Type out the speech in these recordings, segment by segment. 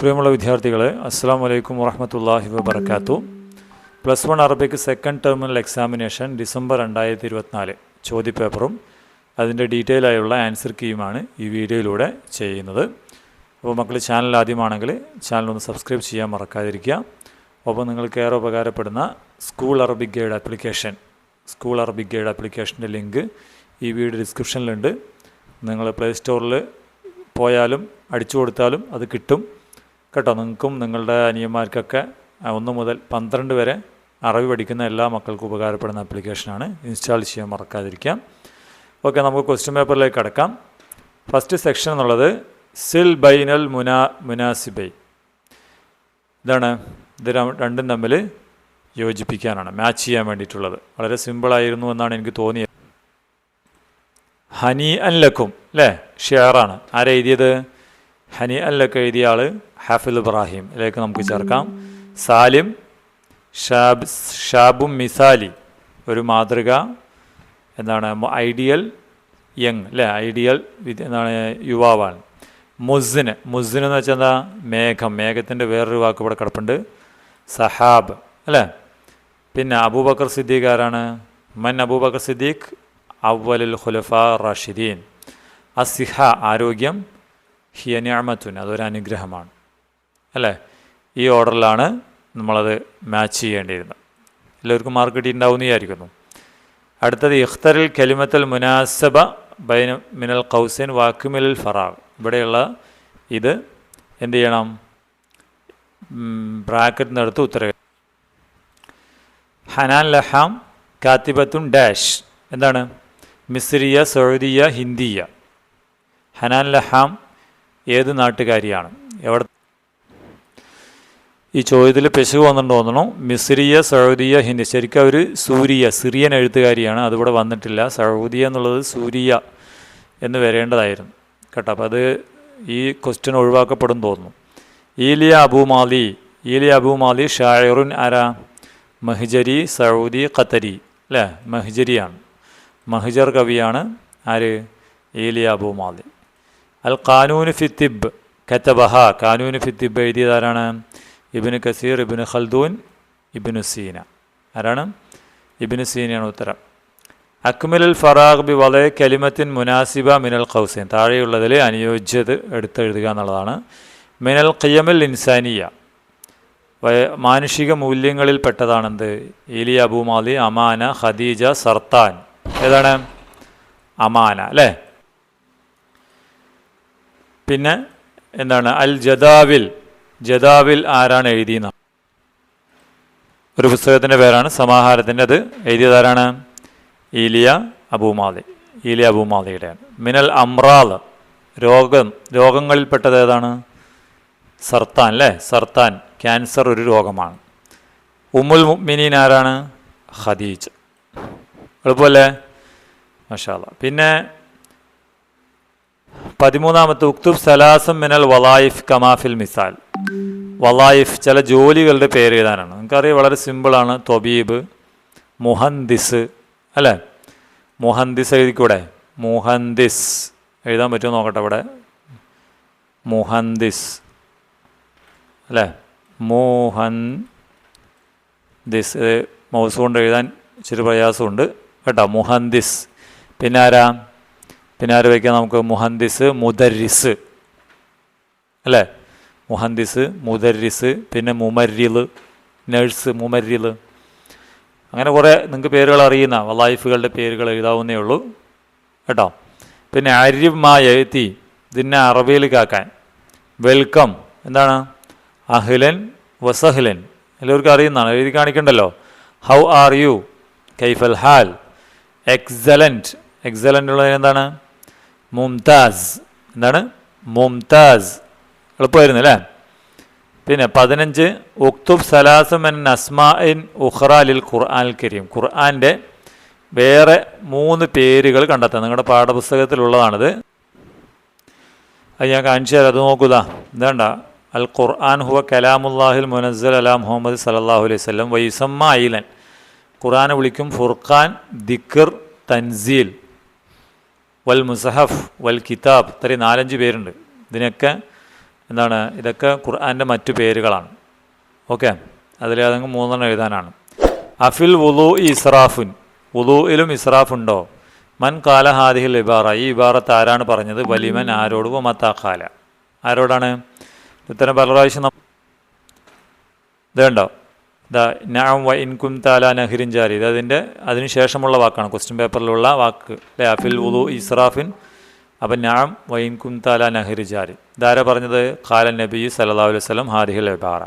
പ്രിയമുള്ള വിദ്യാർത്ഥികളെ അസ്സാം വലൈക്കും വറഹമത്തല്ലാഹി വബർക്കാത്തു plus one Arabic second terminal examination December രണ്ടായിരത്തി ഇരുപത്തിനാല് ചോദ്യപേപ്പറും അതിന്റെ ഡീറ്റെയിൽ ആയുള്ള ആൻസർ കീയുമാണ് ഈ വീഡിയോയിലൂടെ ചെയ്യുന്നത്. അപ്പോൾ മക്കൾ ചാനൽ ആദ്യമാണെങ്കിൽ ചാനൽ ഒന്ന് സബ്സ്ക്രൈബ് ചെയ്യാൻ മറക്കാതിരിക്കുക. ഒപ്പം നിങ്ങൾക്ക് ഏറെ ഉപകാരപ്പെടുന്ന school Arabic guide application school Arabic guide ആപ്ലിക്കേഷന്റെ ലിങ്ക് ഈ വീഡിയോ ഡിസ്ക്രിപ്ഷനിലുണ്ട്. നിങ്ങൾ പ്ലേ സ്റ്റോറിൽ പോയാലും അടിച്ചു കൊടുത്താലും അത് കിട്ടും. കേട്ടോ നിങ്ങൾക്കും നിങ്ങളുടെ അനിയന്മാർക്കൊക്കെ ഒന്ന് മുതൽ പന്ത്രണ്ട് വരെ അറിവ് പഠിക്കുന്ന എല്ലാ മക്കൾക്കും ഉപകാരപ്പെടുന്ന ആപ്ലിക്കേഷനാണ്. ഇൻസ്റ്റാൾ ചെയ്യാൻ മറക്കാതിരിക്കാം. ഓക്കെ നമുക്ക് ക്വസ്റ്റ്യൻ പേപ്പറിലേക്ക് കടക്കാം. ഫസ്റ്റ് സെക്ഷൻ എന്നുള്ളത് സിൽ ബൈനൽ മുനാ മുനാസിബൈ. ഇതാണ് ഇത് രണ്ടും തമ്മിൽ യോജിപ്പിക്കാനാണ് മാച്ച് ചെയ്യാൻ വേണ്ടിയിട്ടുള്ളത്. വളരെ സിമ്പിളായിരുന്നു എന്നാണ് എനിക്ക് തോന്നിയത്. ഹനി അല്ലക്കും അല്ലേ ഷെയറാണ്. ആരെഴുതിയത് ഹനി ഹനി അല്ലക്ക് എഴുതിയ ആൾ ഹാഫിൽ ഇബ്രാഹിം ഇതിലേക്ക് നമുക്ക് ചേർക്കാം. സാലിം ഷാബ് ഷാബും മിസാലി ഒരു മാതൃക. എന്താണ്? ഐഡിയൽ യങ് അല്ലേ? ഐഡിയൽ എന്താണ്? യുവാവാണ്. മുസിന് മുസിന് എന്ന് വെച്ചാൽ എന്താ? മേഘം. മേഘത്തിന്റെ വേറൊരു വാക്ക് ഇവിടെ കിടപ്പുണ്ട്. സഹാബ് അല്ലേ? പിന്നെ അബൂബക്കർ സിദ്ദീഖ് ആരാണ്? മൻ അബൂബക്കർ സിദ്ദീഖ് അവലുൽ ഖുലഫ റാഷിദീൻ. അസിഹ ആരോഗ്യം. ഹിയ നിഅമത്തുൻ അതൊരു അനുഗ്രഹമാണ്. അല്ലേ? ഈ ഓർഡറിലാണ് നമ്മളത് മാച്ച് ചെയ്യേണ്ടിയിരുന്നത്. എല്ലാവർക്കും മാർക്ക് കിട്ടിയിട്ടുണ്ടാവുമെന്ന് വിചാരിക്കുന്നു. അടുത്തത് ഇഖ്തറിൽ കലിമത്തൽ മുനാസബ ബൈന മിനൽ കൗസൈൻ വാക്കുമിലൽ ഫറാഗ്. ഇവിടെയുള്ള ഇത് എന്ത് ചെയ്യണം? ബ്രാക്കറ്റിനടുത്ത് ഉത്തരവ്. ഹനാൻ ലഹാം കാത്തിബത്തുൻ ഡാഷ്. എന്താണ്? മിസ്രിയ സൗദിയ ഹിന്ദിയ. ഹനാൻ ലഹാം ഏത് നാട്ടുകാരിയാണ്? എവിടെ ഈ ചോദ്യത്തിൽ പെശക് വന്നിട്ട് തോന്നണം മിസ്രിയ സൗദിയ ഹിന്ദി. ശരിക്കും അവർ സൂരിയ സിറിയൻ എഴുത്തുകാരിയാണ്. അതിവിടെ വന്നിട്ടില്ല. സൗദിയ എന്നുള്ളത് സൂരിയ എന്ന് വരേണ്ടതായിരുന്നു. കേട്ടോ അപ്പോൾ അത് ഈ ക്വസ്റ്റ്യൻ ഒഴിവാക്കപ്പെടും തോന്നുന്നു. ഈലിയ അബൂമാലി ഈലിയ അബൂമാലി ഷായറുൻ ആരാ മഹിജരി സൗദി ഖത്തരി. അല്ലേ? മഹിജരിയാണ്. മഹിജർ കവിയാണ് ആര്? ഈലിയ അബൂമാലി അൽ കാനൂന് ഫിത്തിബ് കത്തബഹ. കാനൂന് ഫിത്തിബ് എഴുതിയതാരാണ് ഇബിന് കസീർ ഇബിന് ഖൽദൂൻ ഇബിനു സീന. ആരാണ്? ഇബിന് സീനയാണ് ഉത്തരം. അക്മിലുൽ ഫറാഖ് ബി വളരെ കലിമത്തിൻ മുനാസിബ മിനൽ ഖൗസൈൻ. താഴെയുള്ളതിൽ അനുയോജ്യത് എടുത്തെഴുതുക എന്നുള്ളതാണ്. മിനൽ ഖിയമൽ ഇൻസാനിയ. മാനുഷിക മൂല്യങ്ങളിൽ പെട്ടതാണെന്ത്? ഇലി അബൂമാലി അമാന ഖദീജ സർത്താൻ. ഏതാണ്? അമാന അല്ലേ? പിന്നെ എന്താണ്? അൽ ജദാവിൽ ജദാവിൽ ആരാണ് എഴുതിയെന്ന. ഒരു പുസ്തകത്തിന്റെ പേരാണ് സമാഹാരത്തിന്റെ അത് എഴുതിയതാരാണ് ഈലിയ അബൂമാലി ഈലിയ അബൂമാലിയുടെയാണ് മിനൽ അമ്രാദ് രോഗം രോഗങ്ങളിൽപ്പെട്ടത് ഏതാണ്? സർത്താൻ അല്ലേ? സർത്താൻ. ക്യാൻസർ ഒരു രോഗമാണ്. ഉമ്മുൽ മുഅ്മിനീൻ ആരാണ്? ഖദീജ്. എളുപ്പമല്ലേ? മഷാല പിന്നെ പതിമൂന്നാമത്തെ ഉക്തുബ് സലാസം മിനൽ വലായിഫ് കമാഫിൽ മിസാൽ. വലായിഫ് ചില ജോലികളുടെ പേര് എഴുതാനാണ്. നിങ്ങൾക്കറിയാം വളരെ സിമ്പിളാണ്. തൊബീബ് മുഹന്ദിസ് അല്ലേ? മുഹന്ദിസ് എഴുതിക്കൂടെ? മുഹന്ദിസ്. എഴുതാൻ പറ്റുമോ നോക്കട്ടെ ഇവിടെ? മുഹന്ദിസ്. അല്ലേ? മോഹൻ ദിസ് മൗസ് കൊണ്ട് എഴുതാൻ ഇച്ചിരി പ്രയാസമുണ്ട് കേട്ടോ. മുഹന്ദിസ്. പിന്നെ ആരാ പിന്നെ നമുക്ക്? മുഹന്ദിസ് മുദരിസ്. അല്ലേ? മുഹന്ദിസ് മുദരിസ് പിന്നെ മുമരിൽ നഴ്സ് മുമരിൽ അങ്ങനെ കുറേ നിങ്ങൾക്ക് പേരുകൾ അറിയുന്ന വലായിഫുകളുടെ പേരുകൾ എഴുതാവുന്നേ ഉള്ളൂ. കേട്ടോ? പിന്നെ അരിഫ് മാ എഴുത്തി ഇതിനെ കാക്കാൻ വെൽക്കം. എന്താണ്? അഹ്ലൻ വസഹ്ലൻ. എല്ലാവർക്കും അറിയുന്നതാണ്. എഴുതി കാണിക്കണ്ടല്ലോ. How are you? കൈഫൽ ഹാൽ. എക്സലന്റ്. എക്സലന്റ് ഉള്ളതിന് എന്താണ്? മുംതാസ്. എന്താണ്? മുംതാസ്. എളുപ്പമായിരുന്നു അല്ലേ? പിന്നെ പതിനഞ്ച് ഉക്തുബ് സലാസമൻ അസ്മാഇൻ ലിൽ ഖുർആൻ കരീം. ഖുർആന്റെ വേറെ മൂന്ന് പേരുകൾ കണ്ടെത്താം. നിങ്ങളുടെ പാഠപുസ്തകത്തിലുള്ളതാണിത്. അത് ഞാൻ കാണിച്ചു തരാം. അത് നോക്കുക എന്താണ്ട അൽ ഖുർആൻ ഹുവ കലാമുല്ലാഹിൽ മുനസ്സൽ അലാ മുഹമ്മദ് സലല്ലാഹു അലൈഹി സ്വലം വൈസമ്മ ഐലൻ. ഖുർആനെ വിളിക്കും ഫുർഖാൻ ദിക്കർ തൻസീൽ വൽ മുസഹഫ് വൽ കിതാബ്. ഇത്രയും നാലഞ്ച് പേരുണ്ട്. ഇതിനൊക്കെ എന്താണ്? ഇതൊക്കെ ഖുർആന്റെ മറ്റു പേരുകളാണ്. ഓക്കെ? അതിലേതെങ്കിലും മൂന്നെണ്ണം എഴുതാനാണ്. അഫിൽ വുലു ഇസ്രാഫുൻ വുലുയിലും ഇസ്രാഫ് ഉണ്ടോ മൻ കാല ഹാദിഹിൽ ഇബാറ. ഈ ഇബാറത്ത് ആരാണ് പറഞ്ഞത്? വലിമൻ ആരോട്? മത്താ കാല ആരോടാണ്? ഇത്തരം പല പ്രാവശ്യം ഇതുണ്ടോ ദ നാം വ ഇൻകും താല നഹിരിൻ ജാരി. ഇത് അതിന്റെ അതിനുശേഷമുള്ള വാക്കാണ്. ക്വസ്റ്റ്യൻ പേപ്പറിലുള്ള വാക്ക്. അല്ലേ അഫിൽ വുലു ഇസ്രാഫിൻ അപ്പം നാം വൈൻകും താല നഹിരി ജാരി. ഇതാരാ പറഞ്ഞത്? ഖാല നബിയു സല്ലാ അലൈഹി വസ്ലം ഹാദിഹിൽ ഇബാറ.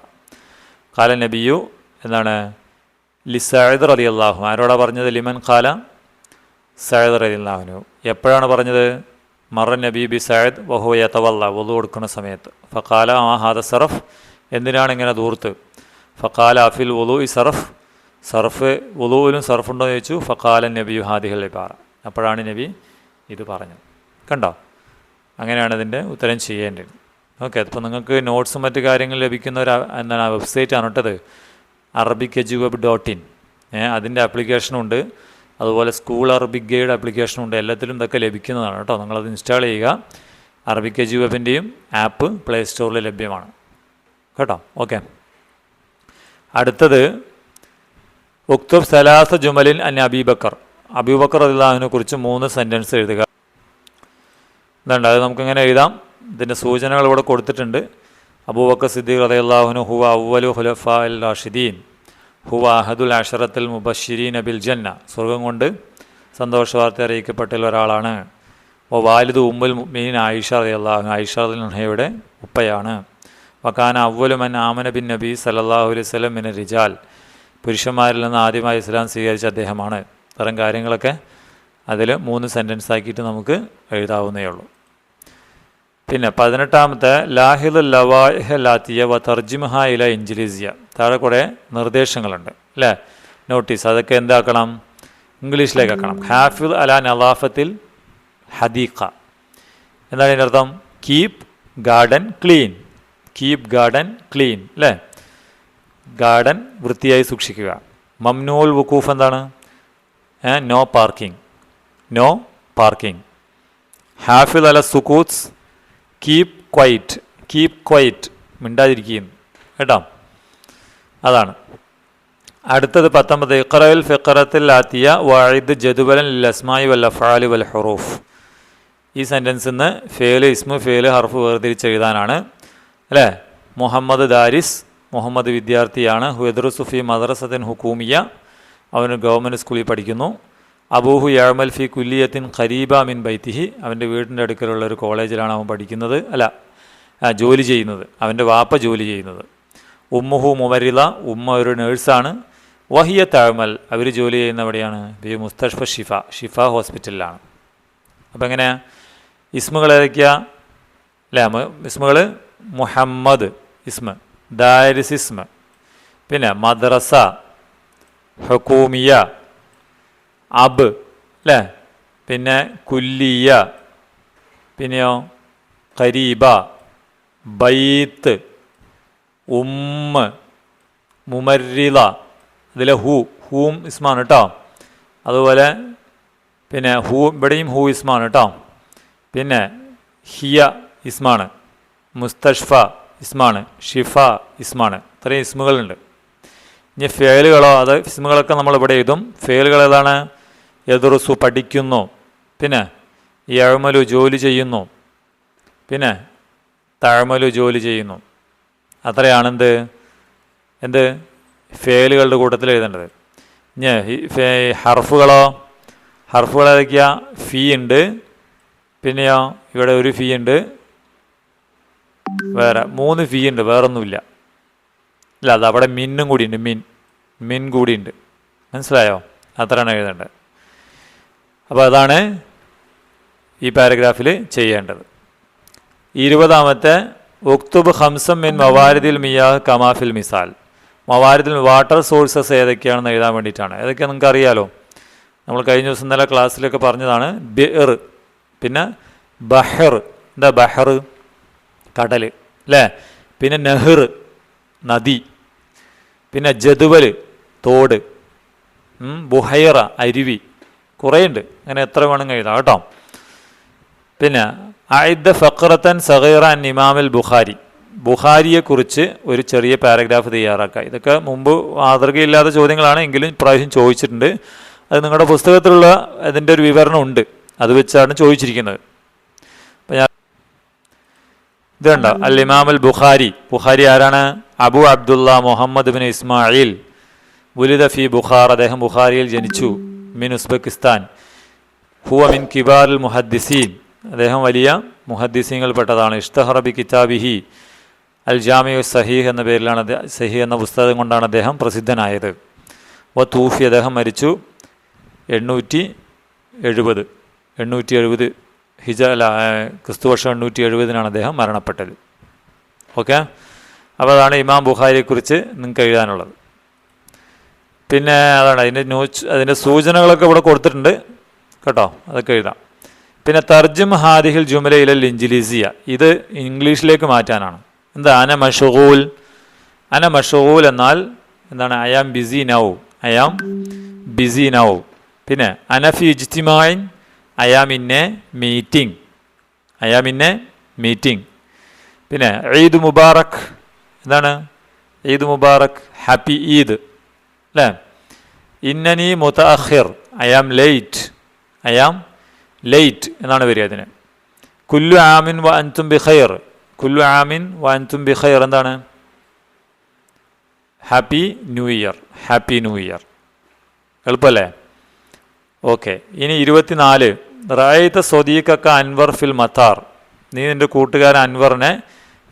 ഖാല നബിയു എന്താണ്? ലി സഅദ് അലി അള്ളാഹു ആരോടാ പറഞ്ഞത്? ലിമൻ ഖാല സഅദ് അലി അള്ളാഹുനു എപ്പോഴാണ് പറഞ്ഞത്? മറ നബി ബി സയദ് വഹു യതവല്ല വധു കൊടുക്കുന്ന സമയത്ത്. ഫക്കാല ആ ഹാദ സറഫ് എന്തിനാണ് ഇങ്ങനെ ദൂർത്ത്? ഫക്കാല അഫിൽ വലു ഇ സറഫ് സർഫ് വലുവിലും സർഫുണ്ടോ ചോദിച്ചു. ഫഖാല നബിയു ഹാദിഹൽ ഇബാറ. അപ്പോഴാണ് നബി ഇത് പറഞ്ഞത്. കണ്ടോ? അങ്ങനെയാണ് ഇതിന്റെ ഉത്തരം ചെയ്യേണ്ടത്. ഓക്കെ അപ്പോൾ നിങ്ങൾക്ക് നോട്ട്സും മറ്റ് കാര്യങ്ങൾ ലഭിക്കുന്ന ഒരു എന്താണ് വെബ്സൈറ്റ് ആണ് കേട്ടത്. Arabic edu web dot in അതിന്റെ ആപ്ലിക്കേഷനും ഉണ്ട്. അതുപോലെ സ്കൂൾ അറബിക് ഗൈഡ് ആപ്ലിക്കേഷനും ഉണ്ട്. എല്ലാത്തിലും ഇതൊക്കെ ലഭിക്കുന്നതാണ് കേട്ടോ. നിങ്ങളത് ഇൻസ്റ്റാൾ ചെയ്യുക. അറബിക് എജു വെബിന്റെയും ആപ്പ് പ്ലേ സ്റ്റോറിൽ ലഭ്യമാണ്. കേട്ടോ? ഓക്കെ. അടുത്തത് ഉക്തുബ് സലാസ ജുമലിൻ അൻ അബീബക്കർ. അബൂബക്കർ അതിലാഹിനെ കുറിച്ച് മൂന്ന് സെന്റൻസ് എഴുതുക. ഇതുണ്ട് അത് നമുക്കിങ്ങനെ എഴുതാം. ഇതിന്റെ സൂചനകൾ ഇവിടെ കൊടുത്തിട്ടുണ്ട്. അബൂബക്കർ സിദ്ദീഖ് റളിയല്ലാഹുനു ഹുവ അവലു ഹുലഫ അൽ റാഷിദീൻ ഹുവ അഹദുൽ അഷറത്തുൽ മുബഷിരീൻ അബിൽ ജന്ന. സ്വർഗം കൊണ്ട് സന്തോഷവാർത്ത അറിയിക്കപ്പെട്ടതിൽ ഒരാളാണ്. ഓ വാലിദ് ഉമ്മുൽ മീൻ ആയിഷ റളിയല്ലാഹു ആയിഷ റളിയുടെ ഉപ്പയാണ്. വക്കാന അവലു മൻ ആമന ബിൻ നബി സലല്ലാഹു അലൈഹി സ്വലം മിന റിജാൽ. പുരുഷന്മാരിൽ നിന്ന് ആദ്യമായി ഇസ്ലാം സ്വീകരിച്ച അദ്ദേഹമാണ്. ഇത്തരം കാര്യങ്ങളൊക്കെ അതിൽ മൂന്ന് സെന്റൻസ് ആക്കിയിട്ട് നമുക്ക് എഴുതാവുന്നേ ഉള്ളൂ. പിന്നെ പതിനെട്ടാമത്തെ ലാഹിദ് ലവാഹ ലാത്തിയ വ തർജിമഹ ഇല ഇഞ്ചിലിസിയ താഴെ കുറേ നിർദ്ദേശങ്ങളുണ്ട് അല്ലേ? നോട്ടീസ് അതൊക്കെ എന്താക്കണം? ഇംഗ്ലീഷിലേക്ക് ആക്കണം ഹാഫിദ് അല നവാഫത്തിൽ ഹദീഖ. എന്താണ് ഇതിന്റെ അർത്ഥം? Keep garden clean keep garden clean അല്ലേ? ഗാർഡൻ വൃത്തിയായി സൂക്ഷിക്കുക. മംനൂൽ വുക്കൂഫ് എന്താണ്? നോ പാർക്കിംഗ് നോ പാർക്കിംഗ് ഹാഫിൽ അല സുക്കൂത്സ് കീപ് ക്വൈറ്റ് കീപ് ക്വൈറ്റ് മിണ്ടാതിരിക്കുകയും. കേട്ടോ? അതാണ്. അടുത്തത് പത്തൊമ്പത്. ഇഖറയിൽ ഫിഖറത്തിൽ ആത്തിയ വായിദ് ജദുബലൻ ലസ്മായി വല്ല ഫാലു വൽ ഹുറൂഫ് ഈ സെന്റൻസിൽ നിന്ന് ഫേൽ ഇസ്മു ഫേൽ ഹർഫ് വേർതിരിച്ച് എഴുതാനാണ് അല്ലേ? മുഹമ്മദ് ദാരിസ് മുഹമ്മദ് വിദ്യാർത്ഥിയാണ്. ഹുദർ സുഫി മദ്രസത്തിൻ ഹുക്കൂമിയ അവന് ഗവൺമെന്റ് സ്കൂളിൽ പഠിക്കുന്നു. അബൂഹു യാമൽ ഫി കുല്ലിയത്തിൻ ഖരീബ മിൻ ബൈത്തിഹി. അവന്റെ വീടിന്റെ അടുക്കലുള്ള ഒരു കോളേജിലാണ് അവൻ പഠിക്കുന്നത്. അല്ല ജോലി ചെയ്യുന്നത്. അവന്റെ വാപ്പ ജോലി ചെയ്യുന്നത്. ഉമ്മുഹു മുമരില ഉമ്മ ഒരു നേഴ്സാണ്. വഹിയ താഴ്മൽ അവർ ജോലി ചെയ്യുന്ന എവിടെയാണ് ബി മുസ്തഷ്ഫ ഷിഫ ഷിഫ ഹോസ്പിറ്റലിലാണ്. അപ്പം എങ്ങനെ ഇസ്മുകൾ ഏതൊക്കെയാ? അല്ലേ ഇസ്മുകൾ മുഹമ്മദ് ഇസ്മ ദാരിസ് ഇസ്മ. പിന്നെ മദ്രസ ഹുക്കൂമിയ അബ് അല്ലേ പിന്നെ കുല്ലിയ പിന്നെയോ? കരീബ ബൈത്ത് ഉമ്മ മുമരില ഇതിലെ ഹൂ ഹൂം ഇസ്മാണ് കേട്ടോ. അതുപോലെ പിന്നെ ഹൂ ഇവിടെയും ഹൂ ഇസ്മാണ് കേട്ടോ. പിന്നെ ഹിയ ഇസ്മാണ് മുസ്തഷ്ഫ ഇസ്മാണ് ഷിഫ ഇസ്മാണ്. ഇത്രയും ഇസ്മുകളുണ്ട്. ഇനി ഫേലുകളോ അത് ഇസ്മുകളൊക്കെ നമ്മൾ ഇവിടെ എഴുതും. ഫേലുകൾ ഏതാണ്? എതിർസു പഠിക്കുന്നു. പിന്നെ യഴമലു ജോലി ചെയ്യുന്നു. പിന്നെ തഴമലു ജോലി ചെയ്യുന്നു. അത്രയാണെന്ത്? എന്ത്? ഫേലുകളുടെ കൂട്ടത്തിൽ എഴുതേണ്ടത്. ഹർഫുകളോ? ഹർഫുകൾ ഏതൊക്കെയാ? ഫീ ഉണ്ട്. പിന്നെയോ? ഇവിടെ ഒരു ഫീ ഉണ്ട്. വേറെ മൂന്ന് ഫീ ഉണ്ട്. വേറൊന്നുമില്ല. ഇല്ല അത് അവിടെ മിന്നും കൂടിയുണ്ട് മിൻ. മിൻ കൂടിയുണ്ട് മനസ്സിലായോ? അത്രയാണ് എഴുതേണ്ടത്. അപ്പോൾ അതാണ് ഈ പാരഗ്രാഫിൽ ചെയ്യേണ്ടത്. ഇരുപതാമത്തെ ഉക്തുബ് ഹംസം മിൻ മവാരിദിൽ മിയാ കമാഫിൽ മിസാൽ. മവാരിദിൽ വാട്ടർ സോഴ്സസ് ഏതൊക്കെയാണെന്ന് എഴുതാൻ വേണ്ടിയിട്ടാണ്. ഏതൊക്കെയാണ് നിങ്ങൾക്ക് അറിയാലോ നമ്മൾ കഴിഞ്ഞ ദിവസം ഇന്നലെ ക്ലാസ്സിലൊക്കെ പറഞ്ഞതാണ് ബിർ പിന്നെ ബഹർ. എന്താ ബഹർ? കടൽ അല്ലേ? പിന്നെ നെഹ്ർ നദി. പിന്നെ ജദുവൽ തോട്. ബുഹൈറ അരുവി. കുറേയുണ്ട്. അങ്ങനെ എത്ര വേണമെങ്കിൽ എഴുതാം കേട്ടോ. പിന്നെ ആയിദ ഫക്രത്തൻ സഹീറ അൻ ഇമാമിൽ ബുഖാരി. ബുഹാരിയെക്കുറിച്ച് ഒരു ചെറിയ പാരഗ്രാഫ് തയ്യാറാക്കുക. ഇതൊക്കെ മുമ്പ് മാതൃകയില്ലാത്ത ചോദ്യങ്ങളാണ് എങ്കിലും ഇപ്രാവശ്യം ചോദിച്ചിട്ടുണ്ട്. അത് നിങ്ങളുടെ പുസ്തകത്തിലുള്ള അതിന്റെ ഒരു വിവരണം ഉണ്ട്. അത് വെച്ചാണ് ചോദിച്ചിരിക്കുന്നത്. അപ്പം ഞാൻ ഇതുണ്ട് അൽ ഇമാം ബുഖാരി. ബുഖാരി ആരാണ്? Abu Abdullah Muhammad bin Ismail. ബുലിദ ഫി ബുഖാർ. അദ്ദേഹം ബുഖാരിയിൽ ജനിച്ചു. മിൻ ഉസ്ബെക്കിസ്ഥാൻ. ഹുവ മിൻ കിബാർ മുഹദ്ദിസീൻ. അദ്ദേഹം വലിയ മുഹദ്ദിസീങ്ങളിൽപ്പെട്ടതാണ്. ഇഷ്തഹറബി കിതാബിഹി അൽ ജാമിയു സഹീഹ് എന്ന പേരിലാണ് സഹീഹ് എന്ന പുസ്തകം കൊണ്ടാണ് അദ്ദേഹം പ്രസിദ്ധനായത്. വ തൂഫി അദ്ദേഹം മരിച്ചു എണ്ണൂറ്റി എഴുപത്. എണ്ണൂറ്റി എഴുപത് ഹിജ അല്ല ക്രിസ്തുവർഷം എണ്ണൂറ്റി എഴുപതിനാണ് അദ്ദേഹം മരണപ്പെട്ടത്. ഓക്കെ? അപ്പോൾ അതാണ് ഇമാം ബുഖാരിയെക്കുറിച്ച് നിങ്ങൾക്ക് എഴുതാനുള്ളത്. പിന്നെ അതാണ് അതിന്റെ ന്യൂസ് അതിന്റെ സൂചനകളൊക്കെ ഇവിടെ കൊടുത്തിട്ടുണ്ട്. കേട്ടോ അതൊക്കെ എഴുതാം. പിന്നെ തർജും ഹാദിഹിൽ ജുമലയിലെ ലിഞ്ചിലിസിയ ഇത് ഇംഗ്ലീഷിലേക്ക് മാറ്റാനാണ്. എന്താ? അന മഷൂൽ. അന മഷൂൽ എന്നാൽ എന്താണ്? I am busy now. I am busy now. പിന്നെ അനഫി ഇജ്തിമായിൻ I am in a meeting. I am in a meeting. പിന്നെ ഈദ് മുബാറക്. എന്താണ്? ഈദ് മുബാറക്. ഹാപ്പി ഈദ്. അല്ലേ? ഇന്നനി മുതഅഖിർ I am late I am late എന്നാണ് വരിക അതിന്. കുല്ലു ആമിൻ വ അൻതും ബി കുല്ലു ആമിൻ വ അൻതും ബി എന്താണ്? Happy new year happy new year. എളുപ്പമല്ലേ ഓക്കെ ഇനി ഇരുപത്തിനാല് റായത്ത സ്വദീഖക്ക അൻവർ ഫിൽ മത്താർ. നീ നിന്റെ കൂട്ടുകാരൻ അൻവറിനെ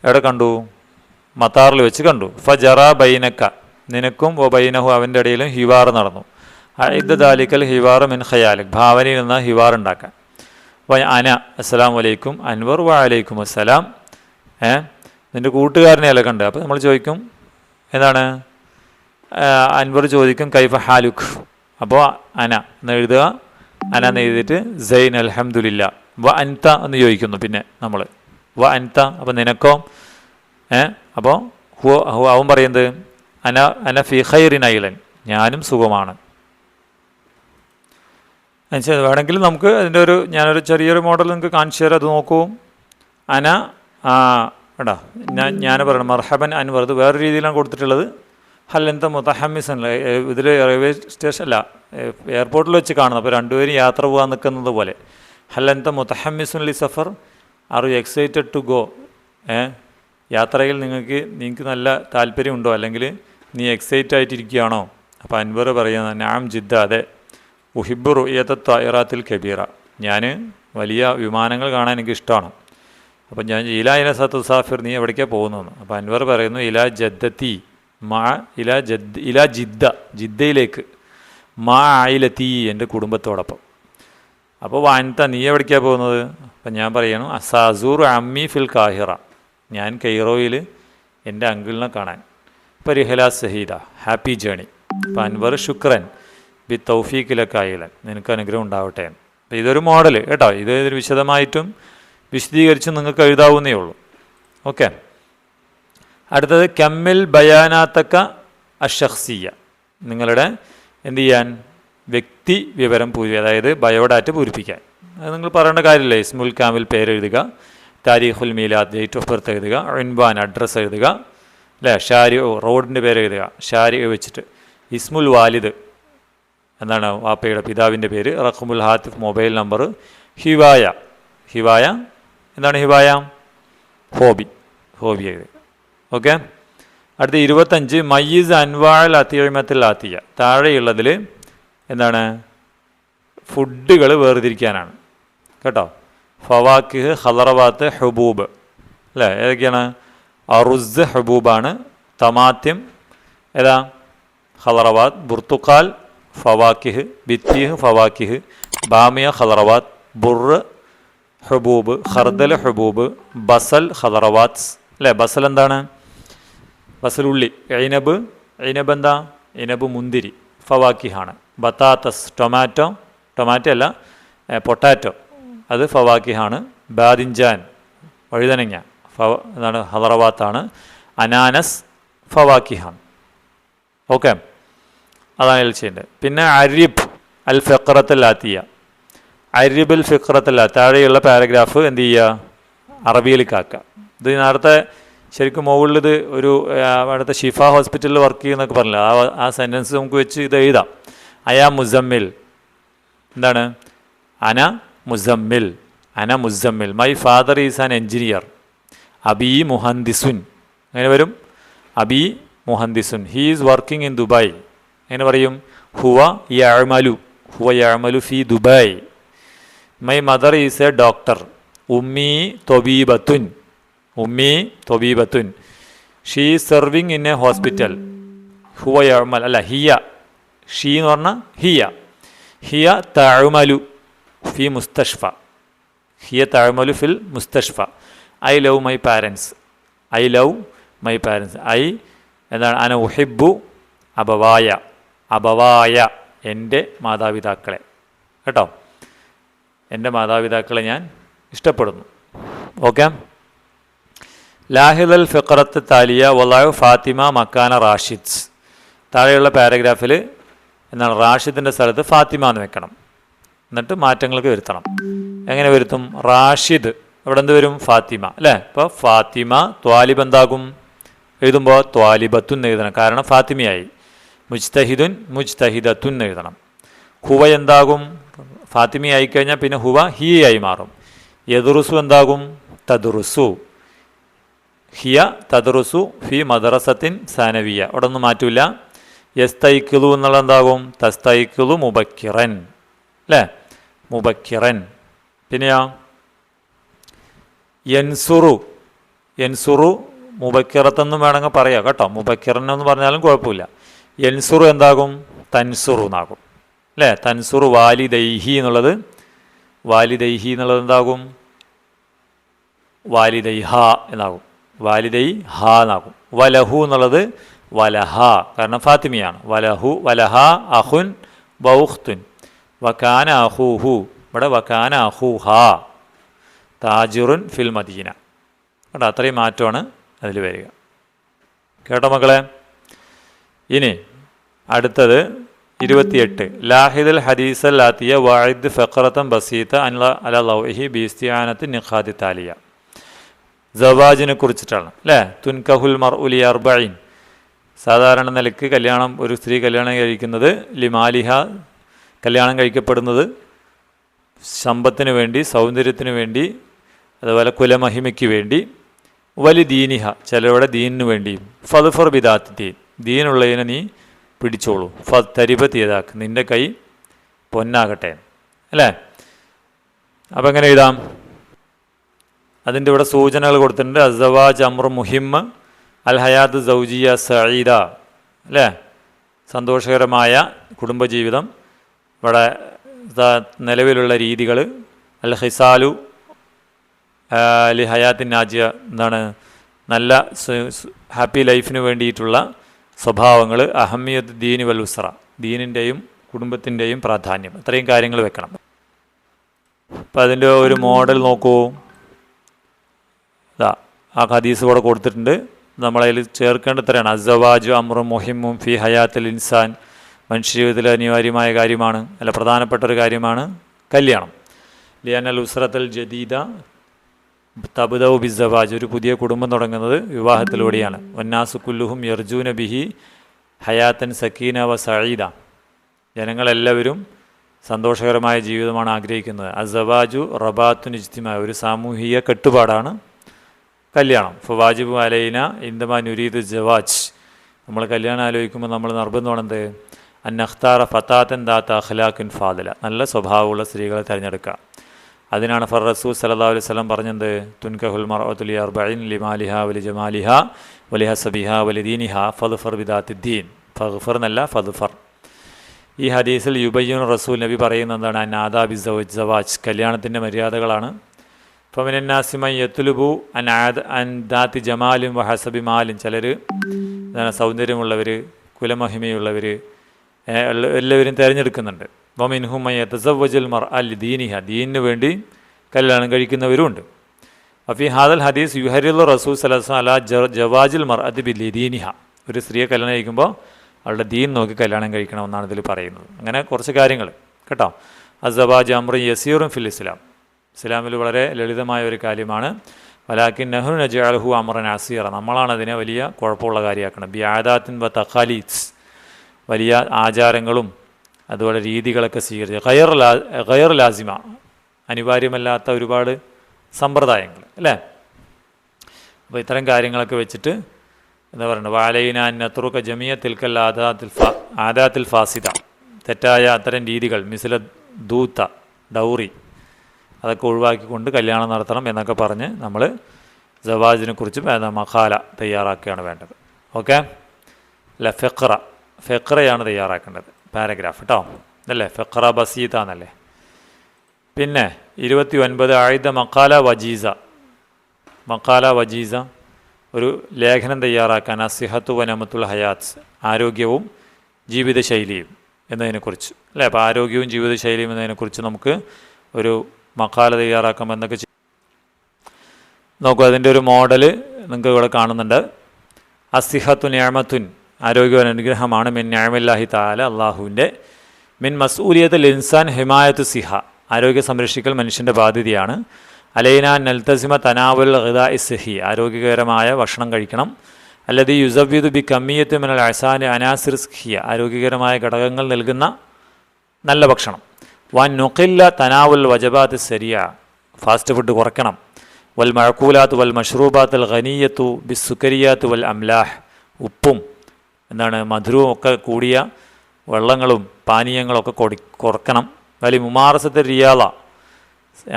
എവിടെ കണ്ടു? മത്താറിൽ വെച്ച് കണ്ടു. ഫ ഫജറ ബൈനക്ക. നിനക്കും ഒബൈനഹു അവന്റെ ഇടയിലും ഹിവാർ നടന്നു. അയിദ് ദാലിക്കൽ ഹിവാർ മിൻ ഖയാലിക്. ഭാവനയിൽ നിന്ന് ഹിവാർ ഉണ്ടാക്കാൻ. അപ്പോൾ അന അസ്സലാം വലൈക്കും അൻവർ വലൈക്കും അസ്സലാം. ഏ? നിന്റെ കൂട്ടുകാരനെ അല്ല കണ്ട്. അപ്പോൾ നമ്മൾ ചോദിക്കും എന്താണ്? അൻവർ ചോദിക്കും കൈഫ ഹാലുഖ് അപ്പോൾ അന എന്ന് എഴുതുക. അന എന്ന് എഴുതിയിട്ട് സൈൻ അലഹമുല്ല വ അൻത എന്ന് ചോദിക്കുന്നു പിന്നെ നമ്മൾ വ അൻത അപ്പോൾ നിനക്കോ? ഏ? അപ്പോൾ ഹു അവൻ പറയുന്നത് അന അന ഫി ഖൈറിൻ ഐലൻ ഞാനും സുഖമാണ്. അനുസരിച്ച് വേണമെങ്കിൽ നമുക്ക് അതിന്റെ ഒരു ഞാനൊരു ചെറിയൊരു മോഡൽ നിങ്ങൾക്ക് കാണിച്ചു തരാം. അത് നോക്കൂ. അന എടാ ഞാൻ ഞാൻ പറയണം. മർഹബൻ അൻവർ വേറെ രീതിയിലാണ് കൊടുത്തിട്ടുള്ളത്. ഹല്ലെന്ത മുത്തഹമ്മിസൻ ഇതിൽ റെയിൽവേ സ്റ്റേഷൻ അല്ല എയർപോർട്ടിൽ വെച്ച് കാണുന്നത് അപ്പോൾ രണ്ടുപേരും യാത്ര പോകാൻ നിൽക്കുന്നത് പോലെ. ഹല്ലെന്ത മുത്തഹമ്മിസുൻ ലി Zafar are you excited to go? ഏ യാത്രയിൽ നിങ്ങൾക്ക് നിങ്ങൾക്ക് നല്ല താല്പര്യമുണ്ടോ? അല്ലെങ്കിൽ നീ എക്സൈറ്റ് ആയിട്ടിരിക്കുകയാണോ? അപ്പോൾ അൻവർ പറയുന്നത് നാം ജിദ്ദ അതെ ഉഹിബ് റുയത്ത തൈറാത്തിൽ കബീറ. ഞാൻ വലിയ വിമാനങ്ങൾ കാണാൻ എനിക്ക് ഇഷ്ടമാണ്. അപ്പം ഞാൻ ഇല ഇല സത്ത് സാഫിർ നീ എവിടേക്കാണ് പോകുന്നതെന്ന്? അപ്പോൾ അൻവർ പറയുന്നു ഇല ജദ്ദത്തി മാ ഇല ജദ് ഇല ജിദ്ദ ജിദ്ദയിലേക്ക് മാ ആയിലെത്തി എന്റെ കുടുംബത്തോടൊപ്പം. അപ്പോൾ വാനത്ത നീ എവിടേക്കാണ് പോകുന്നത്? അപ്പം ഞാൻ പറയുന്നു അസാസൂർ അമ്മി ഫിൽ കാഹിറ. ഞാൻ കെയ്റോയിൽ എന്റെ അങ്കിളിനെ കാണാൻ. റിഹല സഹീദ. ഹാപ്പി ജേണി അപ്പോൾ അൻവർ ശുക്രൻ ബി തൗഫീഖിലക്കായിലൻ നിനക്ക് അനുഗ്രഹം ഉണ്ടാവട്ടെ അപ്പോൾ ഇതൊരു മോഡൽ കേട്ടോ. ഇത് വിശദമായിട്ടും വിശദീകരിച്ച് നിങ്ങൾക്ക് എഴുതാവുന്നേ ഉള്ളൂ. ഓക്കെ അടുത്തത് കമ്മിൽ ബയാനാത്തക്ക അഷഹ്സിയ നിങ്ങളുടെ എന്ത് ചെയ്യാൻ? വ്യക്തി വിവരം പൂരി അതായത് ബയോഡാറ്റ പൂരിപ്പിക്കാൻ. അത് നിങ്ങൾ പറയേണ്ട കാര്യമില്ല. ഇസ്മുൽ കാമിൽ പേരെഴുതുക. താരീഖുൽ മീലാദ് ഡേറ്റ് ഓഫ് ബർത്ത് എഴുതുക. ഇൻബാൻ അഡ്രസ്സ് എഴുതുക. അല്ലേ? ഷാരി റോഡിന്റെ പേര് എഴുതുക. ഷാരി വെച്ചിട്ട്. ഇസ്മുൽ വാലിദ് എന്നാണ് വാപ്പയുടെ പിതാവിന്റെ പേര്. റഖമുൽ ഹാത്തിഫ് മൊബൈൽ നമ്പർ. ഹിവായ. ഹിവായ? എന്താണ് ഹിവായ? ഹോബി. ഹോബി എഴുതുക ഓക്കെ? അടുത്ത ഇരുപത്തഞ്ച്. മയ്യീസ് അൻവാൾ അത്തിയമത്തിൽ ആത്തിയ താഴെയുള്ളതിൽ എന്താണ്? ഫുഡുകൾ വേർതിരിക്കാനാണ്. കേട്ടോ? ഫവാക്കിഹ് ഹലറവാത്ത് ഹുബൂബ്. അല്ലേ? ഏതൊക്കെയാണ്? അറുസ് ഹബൂബാണ് തമാത്യം ഏതാ? ഹലറവാത്ത് ബുർത്തുക്കാൽ ഫവാക്കിഹ് ബിത്തിഹ് ഫവാക്കിഹ് ബാമിയ ഹലറവാത്ത് ബുറ് ഹബൂബ് ഹർദൽ ഹബൂബ് ബസൽ ഹലറവാത്ത് അല്ലേ? ബസൽ എന്താണ്? ബസൽ ഉള്ളി. ഐനബ് ഐനബ് എന്താ? ഇനബ് മുന്തിരി. ഫവാക്കിഹാണ്. ബത്താത്തസ് ടൊമാറ്റോ. ടൊമാറ്റോ അല്ല പൊട്ടാറ്റോ. അത് ഫവാക്കിഹാണ്. ബാദിൻജാൻ വഴുതനങ്ങ. എന്താണ് ഹദറബാത്താണ് അനാനസ് ഫവാക്കിഹ. ഓക്കെ. അതാണ് എൽച്ചേന്റെ പിന്നെ അരിബ് അൽ ഫിഖറത്തല്ലാത്തിയ അരിബ് അൽ ഫിക്രത്തല്ല താഴെയുള്ള പാരഗ്രാഫ് എന്ത് ചെയ്യുക? അറബിയിൽ കാക്ക ഇത് നേരത്തെ ശരിക്കും മുകളിൽ ഇത് ഒരു അവിടുത്തെ ഷിഫ ഹോസ്പിറ്റലിൽ വർക്ക് ചെയ്യുന്നൊക്കെ പറഞ്ഞില്ല? ആ ആ സെന്റൻസ് നമുക്ക് വെച്ച് ഇത് എഴുതാം. അയാ മുസമ്മിൽ. എന്താണ്? അന മുസമ്മിൽ. അന Muzammil. My father is an engineer Abi മുഹന്ദിസുൻ. അങ്ങനെ വരും? അബി മുഹന്ദിസുൻ. He is working in Dubai അങ്ങനെ പറയും? ഹുവ യാഴ്മലു ഹുവ യാഴ്മലു ഫി Dubai. My mother is a doctor ഉമ്മി തൊബീബത്തുൻ. ഉമ്മി തൊബീബത്തുൻ. She serving in a hospital ഹുവ യാഴ്മൽ അല്ല ഹിയ. ഷീ എന്ന് പറഞ്ഞാൽ ഹിയ. ഹിയ താഴ്മലു ഫി മുസ്തഷ്ഫ. ഹിയ താഴ്മലു ഫിൽ മുസ്തഷ്ഫ. I love my parents I love my parents I എന്താണ്? അന ഉഹിബു അബവായ. അബവായ എന്റെ മാതാപിതാക്കളെ. കേട്ടോ? എന്റെ മാതാപിതാക്കളെ ഞാൻ ഇഷ്ടപ്പെടുന്നു. ഓക്കെ? ലാഹിദൽ ഫിഖറത്ത് താലിയ വലായു ഫാത്തിമ മക്കാന റാഷിദ്സ് താഴെയുള്ള പാരഗ്രാഫിൽ എന്താണ്? റാഷിദിന്റെ സ്ഥലത്ത് ഫാത്തിമ എന്ന് വെക്കണം. എന്നിട്ട് മാറ്റങ്ങൾക്ക് വരുത്തണം. എങ്ങനെ വരുത്തും? റാഷിദ്. ഇവിടെ എന്ത് വരും? ഫാത്തിമ അല്ലേ? അപ്പോൾ ഫാത്തിമ ത്വാലിബ് എന്താകും? എഴുതുമ്പോൾ ത്വാലിബത്തുൻ എഴുതണം. കാരണം ഫാത്തിമയായി. മുജ്തഹിദുൻ മുജ്തഹിദത്തുൻ എഴുതണം. ഹുവ എന്താകും? ഫാത്തിമയായി കഴിഞ്ഞാൽ പിന്നെ ഹുവ ഹിയായി മാറും. യദുറുസു എന്താകും? തദുറുസു. ഹിയ തദറുസു ഫി മദ്രസത്തിൻ സാനവിയ. അവിടെ ഒന്നും മാറ്റൂല യസ്തൈക്കിളു എന്നുള്ള എന്താകും? തസ്തൈക്കിളു മുബക്കിറൻ. അല്ലേ? മുബക്കിറൻ. പിന്നെയോ? യൻസുറു യൻസുറു മുബക്കിറത്തെന്നും വേണമെങ്കിൽ പറയാം കേട്ടോ. മുബക്കിറൻ പറഞ്ഞാലും കുഴപ്പമില്ല. യൻസുറു എന്താകും? തൻസുറു എന്നാകും. അല്ലേ? തൻസുറു വാലിദൈഹി എന്നുള്ളത് വാലിദൈഹി എന്നുള്ളത് എന്താകും? വാലിദൈഹ എന്നാകും. വാലിദൈ ഹ എന്നാകും. വലഹു എന്നുള്ളത് വലഹ. കാരണം ഫാത്തിമിയാണ്. വലഹു വലഹ അഹുൻ ബൗഖ്തുൻ വക്കാന അഹൂഹു. ഇവിടെ വക്കാന അഹൂഹ. താജിറുൻ ഫിൽ മദീന. കേട്ടോ അത്രയും മാറ്റമാണ് അതിൽ വരിക. കേട്ടോ മക്കളെ? ഇനി അടുത്തത് ഇരുപത്തിയെട്ട്. ലാഹിദൽ ഹദീസൽ ലാത്തിയ വാഹിദ് ഫക്രത്തം ബസീത്ത അൻ അല ലൗഹി ബീസ്തിയാനത്ത് നിഖാദി താലിയ. ജവാജിനെ കുറിച്ചിട്ടാണ് അല്ലേ? തുൻകഹുൽ മർ ഉലി അർബൈൻ സാധാരണ നിലയ്ക്ക് കല്യാണം ഒരു സ്ത്രീ കല്യാണം കഴിക്കുന്നത് ലിമാലിഹ കല്യാണം കഴിക്കപ്പെടുന്നത് സമ്പത്തിന് വേണ്ടി സൗന്ദര്യത്തിന് വേണ്ടി അതുപോലെ കുലമഹിമയ്ക്ക് വേണ്ടി വലി ദീനിഹ ചിലരുടെ ദീനിനു വേണ്ടിയും. ഫതുഫർ ബിദാത്ത് ദീൻ ദീനുള്ളതിനെ നീ പിടിച്ചോളൂ. ഫ തരിപത്ത് ചെയ്താക്ക് നിന്റെ കൈ പൊന്നാകട്ടെ. അല്ലേ? അപ്പം എങ്ങനെ എഴുതാം? അതിന്റെ ഇവിടെ സൂചനകൾ കൊടുത്തിട്ടുണ്ട്. അസവാജ് അമ്ര മുഹിമ്മ അൽ ഹയാത്ത് സൗജിയ സഈദ. അല്ലേ? സന്തോഷകരമായ കുടുംബജീവിതം. ഇവിടെ നിലവിലുള്ള രീതികൾ അൽ ഹിസാലു ലി ഹയാത്തിൻ നാജിയ എന്താണ് നല്ല ഹാപ്പി ലൈഫിന് വേണ്ടിയിട്ടുള്ള സ്വഭാവങ്ങൾ അഹമ്മിയത് ദീനി വൽ ദീനിന്റെയും കുടുംബത്തിന്റെയും പ്രാധാന്യം. അത്രയും കാര്യങ്ങൾ വെക്കണം. അപ്പം അതിന്റെ ഒരു മോഡൽ നോക്കൂ. ഇതാ ആ ഹദീസ് കൂടെ കൊടുത്തിട്ടുണ്ട്. നമ്മളതിൽ ചേർക്കേണ്ട ഇത്രയാണ് അസവാജു അമറും മുഹിമും ഫി ഹയാത്തിൽ ഇൻസാൻ മനുഷ്യ ജീവിതത്തിൽ അനിവാര്യമായ കാര്യമാണ്. അല്ല പ്രധാനപ്പെട്ട ഒരു കാര്യമാണ് കല്യാണം. ലിയാനൽ ഉസ്രത്തൽ ജദീദ തബുദൌ ബിസവാജ് ഒരു പുതിയ കുടുംബം തുടങ്ങുന്നത് വിവാഹത്തിലൂടെയാണ്. വന്നാസു കുല്ലുഹും യർജൂന ബിഹി ഹയാത്തൻ സക്കീന വ സഴീദ ജനങ്ങളെല്ലാവരും സന്തോഷകരമായ ജീവിതമാണ് ആഗ്രഹിക്കുന്നത്. അസവാജു റബാത്തുൻ ഇജ്തിമ ഒരു സാമൂഹിക കെട്ടുപാടാണ് കല്യാണം. ഫവാജിബ് അലൈന ഇന്ദമാ നുരീദ് ജവാജ്. നമ്മൾ കല്യാണം ആലോചിക്കുമ്പോൾ നമ്മൾ നിർബന്ധമാണ് എന്ത്? അന്നഖ്താറ ഫത്താത്തൻ ദാത്ത അഖ്ലാഖുൻ ഫാദില. നല്ല സ്വഭാവമുള്ള സ്ത്രീകളെ തിരഞ്ഞെടുക്കുക. അതിനാണ് ഫർ റസൂൽ അലൈഹി സ്വലം പറഞ്ഞത് തുൻകഹുൽ മറത്തുലി അർബൈൻ ലിമാലിഹ വലി ജമാലിഹ വലി ഹസബിഹ വലി ദീനിഹ ഫദ്ഫർ ബിദാത്തിദ്ദീൻ. ഫഹുഫർ എന്നല്ല ഫദ്ഫർ. ഈ ഹദീസിൽ യുബയ്യൂൻ റസൂൽ നബി പറയുന്ന എന്താണ്? അനാദാബി സവജ് സവാജ്. കല്യാണത്തിന്റെ മര്യാദകളാണ്. ഫമിനാസിമൈ യത്തുലുബു അൻ ആദ് അൻ ദാത്തി ജമാലും വഹസബി മാലും ചിലർ സൗന്ദര്യമുള്ളവർ കുലമഹിമയുള്ളവർ എല്ലാവരും തിരഞ്ഞെടുക്കുന്നുണ്ട്. വമിൻഹുമൈ തസവജുൽ മർ അൽ ദീനിഹ ദീനിന് വേണ്ടി കല്യാണം കഴിക്കുന്നവരുമുണ്ട്. അഫി ഹാദൽ ഹദീസ് യുഹരിൽ റസൂൽ സലഹ് അല ജവാജിൽ മർ അത് ബി ദീനിഹ ഒരു സ്ത്രീയെ കല്യാണം കഴിക്കുമ്പോൾ അവളുടെ ദീൻ നോക്കി കല്യാണം കഴിക്കണമെന്നാണ് ഇതിൽ പറയുന്നത്. അങ്ങനെ കുറച്ച് കാര്യങ്ങൾ. കേട്ടോ? അസബാജ് അമ്ര യസീറും ഫിൽ ഇസ്ലാം. ഇസ്ലാമിൽ വളരെ ലളിതമായ ഒരു കാര്യമാണ്. വലാക്കിൻ നെഹ്റു നജാൽഹു അമറൻ അസീറ. നമ്മളാണ് അതിനെ വലിയ കുഴപ്പമുള്ള കാര്യമാക്കണം ബി ആദാത്തിൻ വ തഖാലീത്സ് വലിയ ആചാരങ്ങളും അതുപോലെ രീതികളൊക്കെ സ്വീകരിച്ച് ഖയർ ലാ ഖയർ ലാസിമ അനിവാര്യമല്ലാത്ത ഒരുപാട് സമ്പ്രദായങ്ങൾ അല്ലേ? അപ്പോൾ ഇത്തരം കാര്യങ്ങളൊക്കെ വെച്ചിട്ട് എന്താ പറയുന്നത് വാലയിന നത്രുക്ക ജമിയ തിൽക്കൽ ആദാത്തിൽ ഫാ ആദാത്തിൽ ഫാസിദ. തെറ്റായ അത്തരം രീതികൾ മിസില ദൂത്ത ഡൗറി അതൊക്കെ ഒഴിവാക്കിക്കൊണ്ട് കല്യാണം നടത്തണം എന്നൊക്കെ പറഞ്ഞ് നമ്മൾ ജവാജിനെ കുറിച്ച് മഖാല തയ്യാറാക്കുകയാണ് വേണ്ടത്. ഓക്കെ? അല്ല ഫെക്ര ഫെക്രയാണ് തയ്യാറാക്കേണ്ടത്. പാരഗ്രാഫ് കേട്ടോ അല്ലേ? ഫെക്ര ബസീത എന്നല്ലേ പിന്നെ ഇരുപത്തി ഒൻപത് ആയുധ മക്കാല വജീസ. മക്കാല വജീസ ഒരു ലേഖനം തയ്യാറാക്കാൻ അസിഹത്തു വനമത്തുൽ ഹയാത്ത് ആരോഗ്യവും ജീവിതശൈലിയും എന്നതിനെക്കുറിച്ച്. അല്ലേ? അപ്പോൾ ആരോഗ്യവും ജീവിതശൈലിയും എന്നതിനെക്കുറിച്ച് നമുക്ക് ഒരു മക്കാല തയ്യാറാക്കാം എന്നൊക്കെ ചെയ്യും നോക്കൂ അതിന്റെ ഒരു മോഡൽ നിങ്ങൾക്ക് ഇവിടെ കാണുന്നുണ്ട്. അസിഹത്തു ഞാമത്തുൻ ആരോഗ്യ അനുഗ്രഹമാണ് മിൻ ഞാമില്ലാഹി താല അള്ളാഹുവിന്റെ മിൻ മസൂലിയത്തിൽ ഇൻസാൻ ഹിമായത്ത് സിഹ ആരോഗ്യ സംരക്ഷിക്കൽ മനുഷ്യന്റെ ബാധ്യതയാണ്. അലൈന നൽതസിമ തനാവുൽ ഹിദാ ഇസ്ഹി ആരോഗ്യകരമായ ഭക്ഷണം കഴിക്കണം. അല്ലത് യുസവ്യുദ് ബി കമ്മിയത്ത് മിനൽ അസാൻ അനാസിർ സ്ഹിയ ആരോഗ്യകരമായ ഘടകങ്ങൾ നൽകുന്ന നല്ല ഭക്ഷണം. വൻ നുഖില്ല തനാവുൽ വജബാത്ത് സരിയ ഫാസ്റ്റ് ഫുഡ് കുറയ്ക്കണം. വൽ മഴക്കൂലാത്ത് വൽ മഷ്റൂബാത്ത് അൽ ഖനീയത്തു ബി സുക്കരിയാത്ത് വൽ അംലാഹ് ഉപ്പും എന്താണ് മധുരവും ഒക്കെ കൂടിയ വെള്ളങ്ങളും പാനീയങ്ങളൊക്കെ കൊടി കുറക്കണം. വലിയ മുമാറസത്തെ റിയാള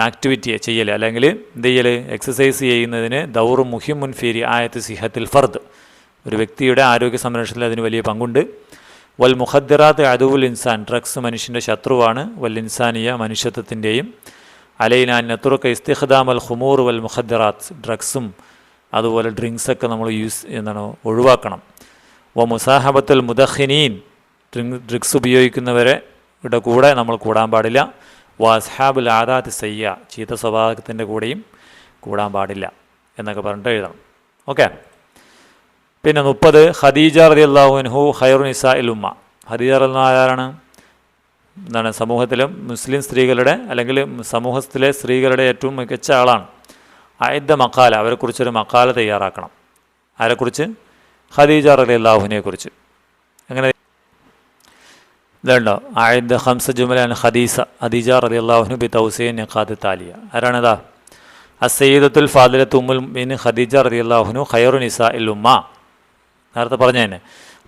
ആക്ടിവിറ്റി ചെയ്യൽ അല്ലെങ്കിൽ എന്ത് ചെയ്യൽ എക്സസൈസ് ചെയ്യുന്നതിന് ദൗർ മുഹിം മുൻഫീരി ആയത്ത് സിഹത്തിൽ ഫർദ്. ഒരു വ്യക്തിയുടെ ആരോഗ്യ സംരക്ഷണത്തിൽ അതിന് വലിയ പങ്കുണ്ട്. വൽ മുഖദ്ദിറാത്ത് അദുവുൽ ഇൻസാൻ ഡ്രഗ്സ് മനുഷ്യന്റെ ശത്രുവാണ്. വൽ ഇൻസാനിയ മനുഷ്യത്വത്തിന്റെയും അലൈന നത്തുറുക്ക ഇസ്തിഖദാം അൽ ഹുമൂർ വൽ മുഖദ്ദിറാത്ത് ഡ്രഗ്സും അതുപോലെ ഡ്രിങ്ക്സൊക്കെ നമ്മൾ യൂസ് എന്താണ് ഒഴിവാക്കണം. വ മുസാഹബത്തുൽ മുദഖിനീൻ ഡ്രിഗ്സ് ഉപയോഗിക്കുന്നവരെ ഇവിടെ കൂടെ നമ്മൾ കൂടാൻ പാടില്ല. വാസ്ഹാബുൽ ആദാത്ത് സയ്യ ചീത്ത സ്വഭാവത്തിന്റെ കൂടെയും കൂടാൻ പാടില്ല എന്നൊക്കെ പറഞ്ഞിട്ട് എഴുതണം. ഓക്കെ? പിന്നെ മുപ്പത് ഖദീജ റതി അള്ളാഹുൻഹു ഖൈറു നിസാ ഇൽ ഉമ്മ. ഖദീജ റതി ആരാണ്? എന്താണ് സമൂഹത്തിലെ മുസ്ലിം സ്ത്രീകളുടെ അല്ലെങ്കിൽ സമൂഹത്തിലെ സ്ത്രീകളുടെ ഏറ്റവും മികച്ച ആളാണ്. ആയുദ്ധ മക്കാല അവരെക്കുറിച്ചൊരു മക്കാല തയ്യാറാക്കണം. ആരെക്കുറിച്ച്? ഖദീജ റലി അള്ളാഹുവിനെ കുറിച്ച് അങ്ങനെ ഇതുണ്ടോ ആയിദ് ഹംസ ജുമലാൻ ഖദീസ ഖദീജ റലി അള്ളാഹുനു ബി തൗസൈൻ ഖാദ് താലിയ. ആരാണിതാ? അസയ്യിദത്തുൽ ഫാദിലത്ത് ഉമ്മുൽ മിൻ ഖദീജ റലി അള്ളാഹുനു ഖയറു നിസ ഇൽ ഉമ്മ. നേരത്തെ പറഞ്ഞു തന്നെ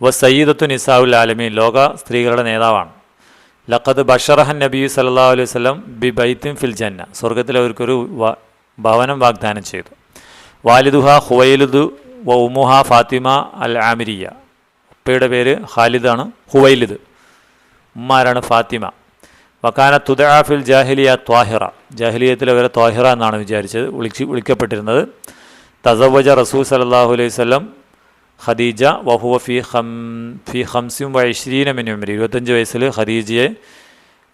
വ സയ്യിദത്തു നിസാഉൽ ആലമീൻ ലോക സ്ത്രീകളുടെ നേതാവാണ്. ലഖദ് ബഷറഹൻ നബി സല്ലാ അലൈഹി സ്വലം ബി ബൈത്തിൻ ഫിൽ ജന്ന സ്വർഗത്തിൽ അവർക്കൊരു ഭവനം വാഗ്ദാനം ചെയ്തു. വാലിദുഹ ഹുവൈലുദു വ ഉമുഹ ഫാത്തിമ അൽ ആമിരിയ ഉപ്പയുടെ പേര് ഖാലിദാണ് ഹുവൈലിദ്. ഉമ്മാരാണ് ഫാത്തിമ. വക്കാന തുദാഫിൽ ജാഹിലിയ ത്വാഹിറ. ജാഹിലിയത്തിൽ വരെ ത്വാഹിറ എന്നാണ് വിചാരിച്ചത് വിളിച്ച് വിളിക്കപ്പെട്ടിരുന്നത്. തസവജ റസൂൽ സലാഹു അലൈഹി സ്വലം ഖദീജ വഹുവ ഫി ഹം ഫി ഹംസിം വൈശ്രീന മിനിമം ഇരുപത്തഞ്ച് വയസ്സിൽ ഖദീജയെ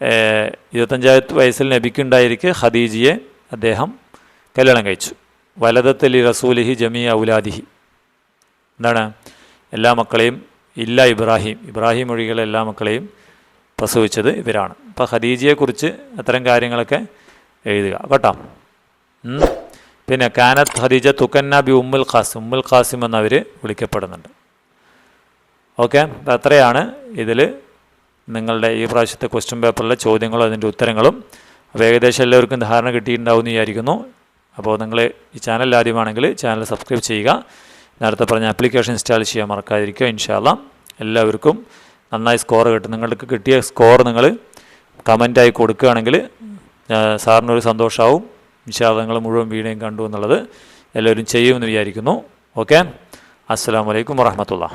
ഏഹ്, ഇരുപത്തഞ്ചാമത്തെ വയസ്സിൽ നബിക്കുണ്ടായിരിക്കെ ഖദീജയെ അദ്ദേഹം കല്യാണം കഴിച്ചു. വലതത്തലി റസൂലിഹി ജമീ ഔലാദിഹി. എന്താണ്? എല്ലാ മക്കളെയും ഇല്ല ഇബ്രാഹിം. ഇബ്രാഹിം ഒഴികെയുള്ള എല്ലാ മക്കളെയും പ്രസവിച്ചത് ഇവരാണ്. അപ്പോൾ ഖദീജയെക്കുറിച്ച് അത്തരം കാര്യങ്ങളൊക്കെ എഴുതുക. കേട്ടോ? പിന്നെ കാനത്ത് ഖദീജ തുക്കന്ന ബി ഉമ്മുൽ ഖാസിം. ഉമ്മുൽ ഖാസിം എന്നവർ വിളിക്കപ്പെടുന്നുണ്ട്. ഓക്കെ? അത്രയാണ് ഇതിൽ നിങ്ങളുടെ ഈ പ്രാവശ്യത്തെ ക്വസ്റ്റ്യൻ പേപ്പറിലെ ചോദ്യങ്ങളും അതിന്റെ ഉത്തരങ്ങളും. അപ്പോൾ ഏകദേശം എല്ലാവർക്കും ധാരണ കിട്ടിയിട്ടുണ്ടാവും എന്ന് വിചാരിക്കുന്നു. അപ്പോൾ നിങ്ങൾ ഈ ചാനൽ ആദ്യമാണെങ്കിൽ ചാനൽ സബ്സ്ക്രൈബ് ചെയ്യുക. നേരത്തെ പറഞ്ഞ ആപ്ലിക്കേഷൻ ഇൻസ്റ്റാൾ ചെയ്യാൻ മറക്കാതിരിക്കുക ഇൻഷാല്ല എല്ലാവർക്കും നന്നായി സ്കോർ കിട്ടും. നിങ്ങൾക്ക് കിട്ടിയ സ്കോർ നിങ്ങൾ കമന്റായി കൊടുക്കുകയാണെങ്കിൽ സാറിനൊരു സന്തോഷമാവും ഇൻഷാല്ല നിങ്ങൾ മുഴുവൻ വീഡിയോയും കണ്ടു എന്നുള്ളത് എല്ലാവരും ചെയ്യുമെന്ന് വിചാരിക്കുന്നു. ഓക്കെ അസ്സാം വലൈക്കും വറഹമത്തുള്ള